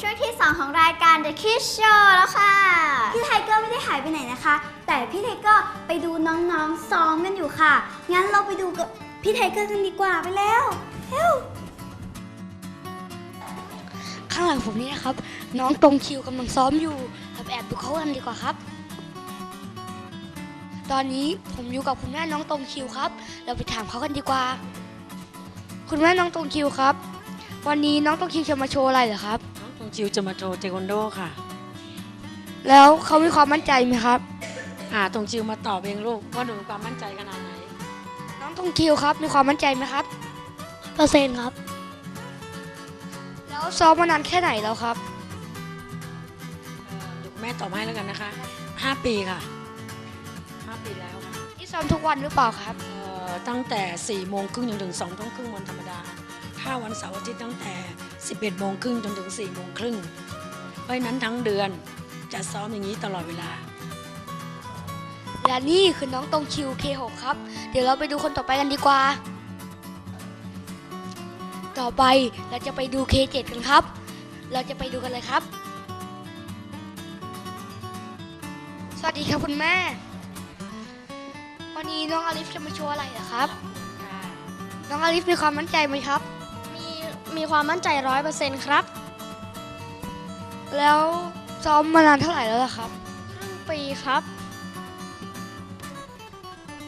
ช่วงที่ 2 ของรายการ The Kids Show แล้วค่ะ พี่ไทเกอร์ไม่ได้หายไปไหนนะคะ แต่พี่ไทเกอร์ไปดูน้องๆซ้อมกันอยู่ค่ะ งั้นเราไปดูกับพี่ไทเกอร์กันดีกว่าไปแล้วเร็วข้างหลังผมนี่นะครับ น้องตรงคิวกำลังซ้อมอยู่เราไปแอบดูเขากันดีกว่าครับ ตอนนี้ผมอยู่กับคุณแม่น้องตรงคิวครับ เราไปถามเขากันดีกว่า คุณแม่น้องตรงคิวครับ วันนี้น้องตรงคิวจะมาโชว์อะไรเหรอครับ น้องตรงจิวจะมาโชว์เทควันโดค่ะ แล้วเขามีความมั่นใจไหมครับ อ่าตรงจิวมาตอบเองลูกว่าหนูมีความมั่นใจขนาดไหน น้องตรงคิวครับ มีความมั่นใจไหมครับ เปอร์เซ็นต์ครับ แล้วซ้อมมานานแค่ไหนแล้วครับ เอ่อเดี๋ยวแม่ตอบให้แล้วกันนะคะ5ปีค่ะ5ปีแล้วค่ะนี่ซ้อมทุกวันหรือเปล่าครับ เอ่อตั้งแต่4โมงครึ่งจนถึง2ทุ่มครึ่งวันธรรมดาถ้าวันเสาร์อาทิตย์ตั้งแต่ 11โมงครึ่งจนถึง4โมงครึ่งเพราะฉะนั้นทั้งเดือนจะซ้อมอย่างนี้ตลอดเวลา และนี่คือน้องตรงคิว K6 ครับ เดี๋ยวเราไปดูคนต่อไปกันดีกว่า ต่อไปเราจะไปดู K7 กันครับ เราจะไปดูกันเลยครับ สวัสดีครับคุณแม่ วันนี้น้องอลิฟจะมาโชว์อะไรเหรอครับ น้องอลิฟมีความมั่นใจไหมครับ มีความมั่นใจร้อยเปอร์เซ็นต์ครับ แล้วซ้อมมานานเท่าไหร่แล้วล่ะครับครึ่งปีครับ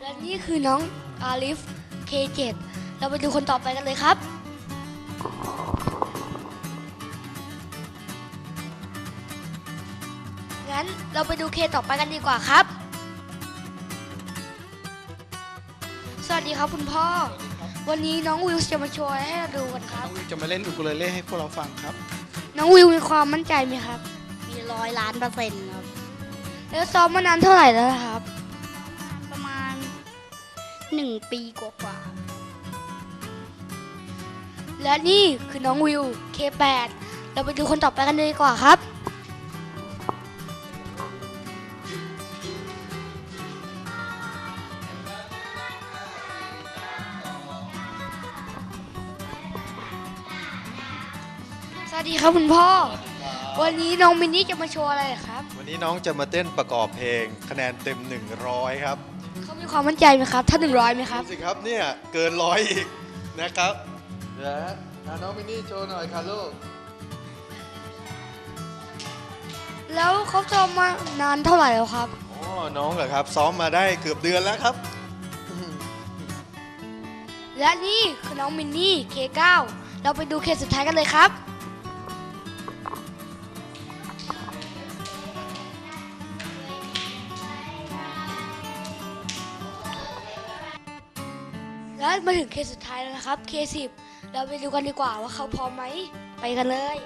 และนี่คือน้องอาลิฟ K7 เราไปดูคนต่อไปกันเลยครับ งั้นเราไปดูเคต่อไปกันดีกว่าครับ สวัสดีครับคุณพ่อ วันนี้น้องวิวจะมาโชว์ให้เราดูกันครับ น้องวิวจะมาเล่นอุกุเลเล่ให้พวกเราฟังครับ น้องวิวมีความมั่นใจไหมครับ มีร้อยล้านเปอร์เซ็นต์ครับ แล้วซ้อมมานานเท่าไหร่แล้วล่ะครับ ประมาณหนึ่งปีกว่าและนี่คือน้องวิว K8 เราไปดูคนต่อไปกันเลยดีกว่าครับ วัสดีครับคุณพ่อ วันนี้น้องมินนี่จะมาโชว์อะไรเหรอครับ วันนี้น้องจะมาเต้นประกอบเพลง คะแนนเต็ม 100 ครับเขามีความมั่นใจไหมครับ ถ้า 100ไหมครับดูสิครับเนี่ยเกินร้อยอีกนะครับเดี๋ยวนะน้องมินนี่โชว์หน่อยค่ะลูก แล้วเขาซ้อมมานานเท่าไหร่แล้วครับ อ๋อ น้องเหรอครับ ซ้อมมาได้เกือบเดือนแล้วครับ และนี่คือน้องมินนี่ K9 เราไปดูเคสสุดท้ายกันเลยครับ และมาถึงเคสสุดท้ายแล้วนะครับ K10 เราไปดูกันดีกว่าว่าเขาพร้อมไหมไปกันเลย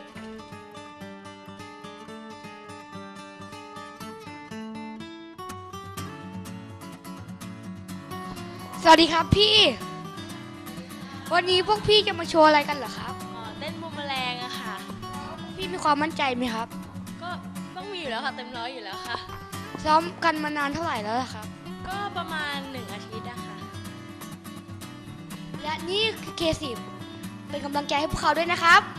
สวัสดีครับพี่ วันนี้พวกพี่จะมาโชว์อะไรกันเหรอครับอ๋อเต้นบูมแมลงอะค่ะ พี่มีความมั่นใจไหมครับ ก็ต้องมีอยู่แล้วค่ะ เต็มร้อยอยู่แล้วค่ะ ซ้อมกันมานานเท่าไหร่แล้วล่ะครับ ก็ประมาณหนึ่งอาทิตย์อะค่ะ และนี่คือ K10 เป็นกำลังใจให้พวกเขาด้วยนะครับๆ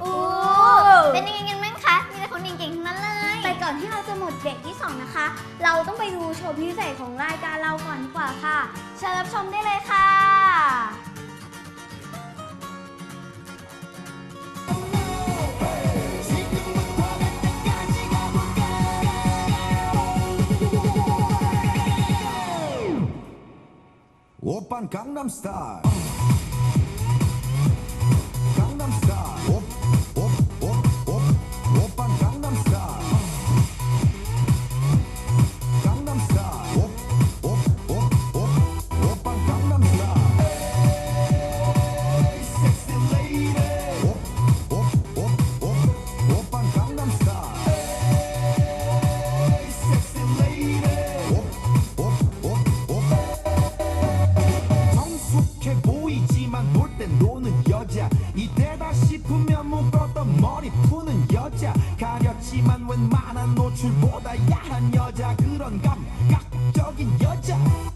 โอ้เป็นยังไงกันบ้างคะ มีแต่คนเก่งๆทั้งนั้นเลย แต่ก่อนที่เราจะหมดเบรกที่ 2 นะคะ เราต้องไปดูโชว์พิเศษของรายการเราก่อนดีกว่าค่ะ เชิญรับชมได้เลยค่ะ Gangnam Style. 머리 푸는 여자. 가렸지만 웬만한 노출보다 야한 여자. 그런 감각적인 여자.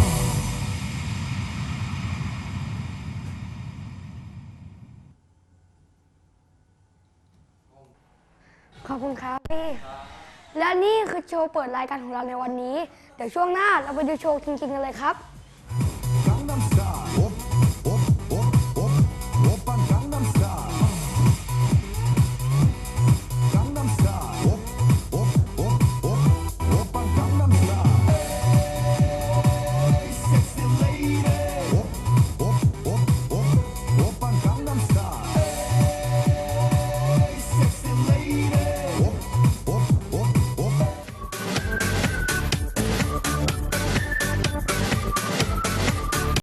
อบคุณครับพี่ และนี่คือโชว์เปิดรายการของเราในวันนี้ เดี๋ยวช่วงหน้าเราไปดูโชว์จริงๆกันเลยครับ